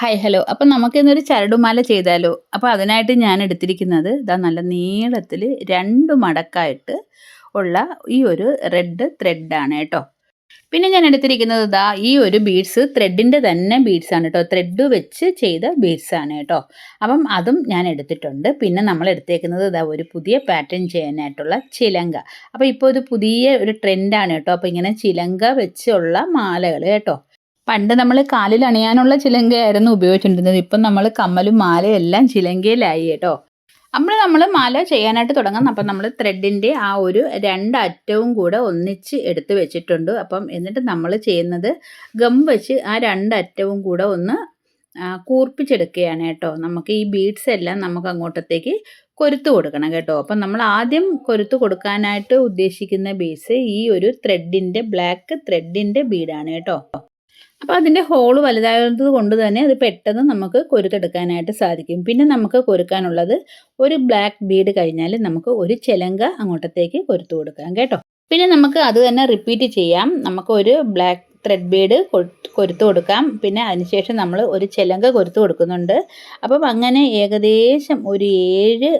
Hi hello അപ്പം നമുക്കിന്നൊരു ചരടുമാല ചെയ്താലോ? അപ്പോൾ അതിനായിട്ട് ഞാൻ എടുത്തിരിക്കുന്നത് ഇതാ നല്ല നീളത്തിൽ രണ്ട് മടക്കായിട്ട് ഉള്ള ഈ ഒരു റെഡ് ത്രെഡാണ് കേട്ടോ. പിന്നെ ഞാൻ എടുത്തിരിക്കുന്നത് ഇതാ ഈ ഒരു ബീഡ്സ് ത്രെഡിന്റെ തന്നെ ബീഡ്സ് ആണ് കേട്ടോ. ത്രെഡ് വെച്ച് ചെയ്ത ബീഡ്സ് ആണ് കേട്ടോ. അപ്പം അതും ഞാൻ എടുത്തിട്ടുണ്ട്. പിന്നെ നമ്മൾ എടുത്തേക്കുന്നത് ഇതാ ഒരു പുതിയ പാറ്റേൺ ചെയ്യാനായിട്ടുള്ള ചിലങ്ക. അപ്പോൾ ഇപ്പോൾ ഒരു പുതിയ ഒരു ട്രെൻഡാണ് കേട്ടോ. അപ്പോൾ ഇങ്ങനെ ചിലങ്ക വെച്ചുള്ള മാലകൾ കേട്ടോ. പണ്ട് നമ്മൾ കാലിൽ അണിയാനുള്ള ചിലങ്കയായിരുന്നു ഉപയോഗിച്ചിരുന്നത്. ഇപ്പം നമ്മൾ കമ്മലും മാലയും എല്ലാം ചിലങ്കയിലായി കേട്ടോ. നമ്മൾ നമ്മൾ മാല ചെയ്യാനായിട്ട് തുടങ്ങാം അപ്പം നമ്മൾ ത്രെഡിന്റെ ആ ഒരു രണ്ടറ്റവും കൂടെ ഒന്നിച്ച് എടുത്ത് വെച്ചിട്ടുണ്ട്. അപ്പം എന്നിട്ട് നമ്മൾ ചെയ്യുന്നത് ഗം വെച്ച് ആ രണ്ടറ്റവും കൂടെ ഒന്ന് കൂർപ്പിച്ചെടുക്കുകയാണ് കേട്ടോ. നമുക്ക് ഈ ബീഡ്സ് എല്ലാം നമുക്ക് അങ്ങോട്ടത്തേക്ക് കൊരുത്ത് കൊടുക്കണം കേട്ടോ. അപ്പം നമ്മൾ ആദ്യം കൊരുത്ത് കൊടുക്കാനായിട്ട് ഉദ്ദേശിക്കുന്ന ബീഡ്സ് ഈ ഒരു ത്രെഡിന്റെ ബ്ലാക്ക് ത്രെഡിന്റെ ബീഡാണ് കേട്ടോ. അപ്പോൾ അതിന്റെ ഹോൾ വലുതായത് കൊണ്ട് തന്നെ അത് പെട്ടെന്ന് നമുക്ക് കൊരുത്തെടുക്കാനായിട്ട് സാധിക്കും. പിന്നെ നമുക്ക് കൊരുക്കാനുള്ളത് ഒരു ബ്ലാക്ക് ബീഡ് കഴിഞ്ഞാൽ നമുക്ക് ഒരു ചെലങ്ക അങ്ങോട്ടത്തേക്ക് കൊരുത്തു കൊടുക്കാം കേട്ടോ. പിന്നെ നമുക്ക് അത് തന്നെ റിപ്പീറ്റ് ചെയ്യാം. നമുക്ക് ഒരു ബ്ലാക്ക് ത്രെഡ് ബീഡ് കൊരുത്തു കൊടുക്കാം. പിന്നെ അതിനുശേഷം നമ്മൾ ഒരു ചെലങ്ക കൊരുത്തു കൊടുക്കുന്നുണ്ട്. അപ്പം അങ്ങനെ ഏകദേശം ഒരു ഏഴ്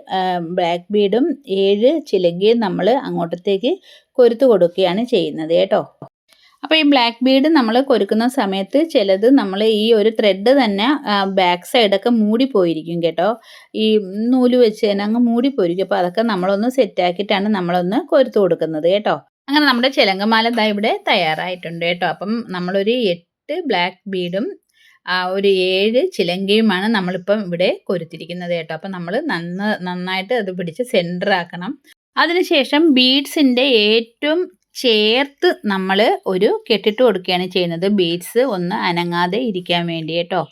ബ്ലാക്ക് ബീഡും ഏഴ് ചിലങ്കയും നമ്മൾ അങ്ങോട്ടത്തേക്ക് കൊരുത്തു കൊടുക്കുകയാണ് ചെയ്യുന്നത് കേട്ടോ. അപ്പോൾ ഈ ബ്ലാക്ക് ബീഡ് നമ്മൾ കൊരുക്കുന്ന സമയത്ത് ചിലത് നമ്മൾ ഈ ഒരു ത്രെഡ് തന്നെ ബാക്ക് സൈഡൊക്കെ മൂടിപ്പോയിരിക്കും കേട്ടോ. ഈ നൂൽ വെച്ച് തന്നെ അങ്ങ് മൂടിപ്പോയിരിക്കും. അപ്പോൾ അതൊക്കെ നമ്മളൊന്ന് സെറ്റാക്കിയിട്ടാണ് നമ്മളൊന്ന് കൊരുത്ത് കൊടുക്കുന്നത് കേട്ടോ. അങ്ങനെ നമ്മുടെ ചിലങ്കമാല ദാ ഇവിടെ തയ്യാറായിട്ടുണ്ട് കേട്ടോ. അപ്പം നമ്മളൊരു എട്ട് ബ്ലാക്ക് ബീഡും ഒരു ഏഴ് ചിലങ്കയുമാണ് നമ്മളിപ്പം ഇവിടെ കൊരുത്തിരിക്കുന്നത് കേട്ടോ. അപ്പം നമ്മൾ നന്ന നന്നായിട്ട് അത് പിടിച്ച് സെന്റർ ആക്കണം. അതിനുശേഷം ബീഡ്സിന്റെ ഏറ്റവും ചേർത്ത് നമ്മൾ ഒരു കെട്ടിട്ട് കൊടുക്കുകയാണ് ചെയ്യുന്നത്. ബീഡ്സ് ഒന്ന് അനങ്ങാതെ ഇരിക്കാൻ വേണ്ടി കേട്ടോ.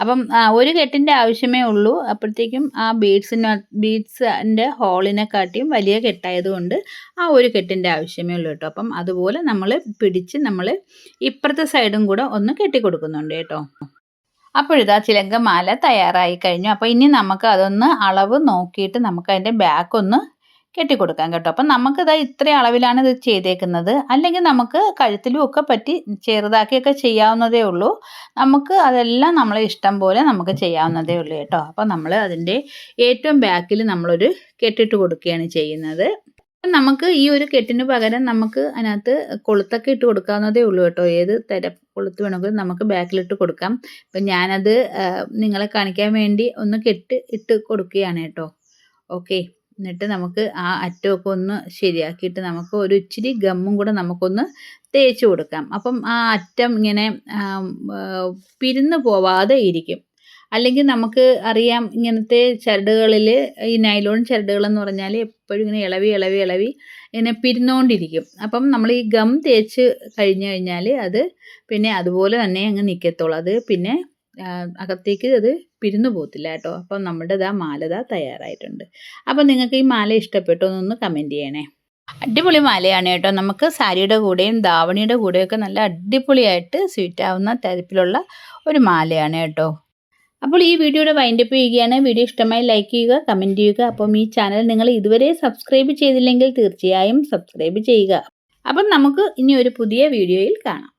അപ്പം ഒരു കെട്ടിന്റെ ആവശ്യമേ ഉള്ളൂ. അപ്പോഴത്തേക്കും ആ ബീഡ്സിന് ബീഡ്സിന്റെ ഹോളിനെക്കാട്ടിയും വലിയ കെട്ടായതുകൊണ്ട് ആ ഒരു കെട്ടിന്റെ ആവശ്യമേ ഉള്ളൂ കേട്ടോ. അപ്പം അതുപോലെ നമ്മൾ പിടിച്ച് നമ്മൾ ഇപ്പുറത്തെ സൈഡും കൂടെ ഒന്ന് കെട്ടിക്കൊടുക്കുന്നുണ്ട് കേട്ടോ. അപ്പോഴിതാ ചിലങ്കമാല തയ്യാറായി കഴിഞ്ഞു. അപ്പോൾ ഇനി നമുക്ക് അതൊന്ന് അളവ് നോക്കിയിട്ട് നമുക്ക് അതിന്റെ ബാക്ക് ഒന്ന് കെട്ടിക്കൊടുക്കാം കേട്ടോ. അപ്പം നമുക്കിത് ഇത്ര അളവിലാണ് ഇത് ചെയ്തേക്കുന്നത്. അല്ലെങ്കിൽ നമുക്ക് കഴുത്തിലും ഒക്കെ പറ്റി ചെറുതാക്കിയൊക്കെ ചെയ്യാവുന്നതേ ഉള്ളൂ. നമുക്ക് അതെല്ലാം നമ്മളെ ഇഷ്ടം പോലെ നമുക്ക് ചെയ്യാവുന്നതേ ഉള്ളൂ കേട്ടോ. അപ്പം നമ്മൾ അതിന്റെ ഏറ്റവും ബാക്കിൽ നമ്മളൊരു കെട്ടിട്ട് കൊടുക്കുകയാണ് ചെയ്യുന്നത്. നമുക്ക് ഈ ഒരു കെട്ടിന് പകരം നമുക്ക് അതിനകത്ത് കൊളുത്തൊക്കെ ഇട്ട് കൊടുക്കാവുന്നതേ ഉള്ളൂ കേട്ടോ. ഏത് തരം കൊളുത്ത് വേണമെങ്കിലും നമുക്ക് ബാക്കിലിട്ട് കൊടുക്കാം. അപ്പം ഞാനത് നിങ്ങളെ കാണിക്കാൻ വേണ്ടി ഒന്ന് കെട്ട് ഇട്ട് കൊടുക്കുകയാണ് കേട്ടോ. ഓക്കെ. എന്നിട്ട് നമുക്ക് ആ അറ്റമൊക്കെ ഒന്ന് ശരിയാക്കിയിട്ട് നമുക്ക് ഒരു ഇച്ചിരി ഗമ്മും കൂടെ നമുക്കൊന്ന് തേച്ച് കൊടുക്കാം. അപ്പം ആ അറ്റം ഇങ്ങനെ പിരിന്ന് പോവാതെ ഇരിക്കും. അല്ലെങ്കിൽ നമുക്ക് അറിയാം ഇങ്ങനത്തെ ചരടുകളിൽ ഈ നൈലോൺ ചരടുകളെന്ന് പറഞ്ഞാൽ എപ്പോഴും ഇങ്ങനെ ഇളവി ഇളവി ഇളവി ഇങ്ങനെ പിരിന്നുകൊണ്ടിരിക്കും അപ്പം നമ്മൾ ഈ ഗം തേച്ച് കഴിഞ്ഞു കഴിഞ്ഞാൽ അത് പിന്നെ അതുപോലെ തന്നെ അങ്ങ് നിൽക്കത്തുള്ളൂ അത് പിന്നെ അകത്തേക്ക് അത് പിരിഞ്ഞു പോകത്തില്ല കേട്ടോ. അപ്പം നമ്മുടെ ഇതാ മാല ഇതാ തയ്യാറായിട്ടുണ്ട്. അപ്പം നിങ്ങൾക്ക് ഈ മാല ഇഷ്ടപ്പെട്ടോ എന്നൊന്ന് കമന്റ് ചെയ്യണേ. അടിപൊളി മാലയാണ് കേട്ടോ. നമുക്ക് സാരിയുടെ കൂടെയും ധാവണിയുടെ കൂടെയൊക്കെ നല്ല അടിപൊളിയായിട്ട് സ്വീറ്റാവുന്ന തരത്തിലുള്ള ഒരു മാലയാണ് കേട്ടോ. അപ്പോൾ ഈ വീഡിയോയുടെ വൈൻഡപ്പ് ചെയ്യുകയാണ്. വീഡിയോ ഇഷ്ടമായി ലൈക്ക് ചെയ്യുക കമന്റ് ചെയ്യുക. അപ്പം ഈ ചാനൽ നിങ്ങൾ ഇതുവരെ സബ്സ്ക്രൈബ് ചെയ്തില്ലെങ്കിൽ തീർച്ചയായും സബ്സ്ക്രൈബ് ചെയ്യുക. അപ്പം നമുക്ക് ഇനി ഒരു പുതിയ വീഡിയോയിൽ കാണാം.